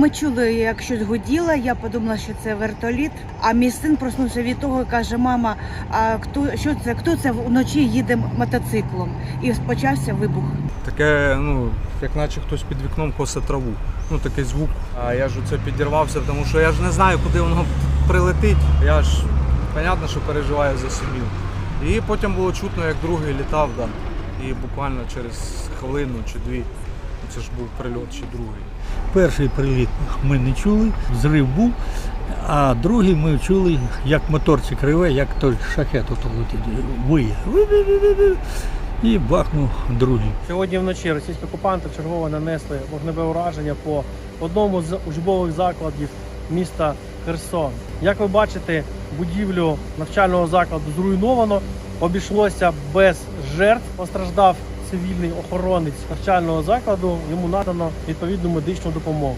Ми чули, як щось гуділо. Я подумала, що це вертоліт. А мій син проснувся від того, і каже: мама, а хто що це? Хто це вночі їде мотоциклом? І почався вибух. Таке, ну, як наче хтось під вікном косе траву. Ну такий звук. А я ж оце підірвався, тому що я ж не знаю, куди воно прилетить. Я ж, понятно, що переживаю за сім'ю. І потім було чутно, як другий літав, да. І буквально через хвилину чи дві. Це ж був прильот чи другий. Перший приліт ми не чули, взрив був, а другий ми чули, як моторчик реве, як той шахет виє. І бахнув другий. Сьогодні вночі російські окупанти чергово нанесли вогневе ураження по одному з учбових закладів міста Херсон. Як ви бачите, будівлю навчального закладу зруйновано, обійшлося без жертв. Постраждав цивільний охоронець навчального закладу. Йому надано відповідну медичну допомогу.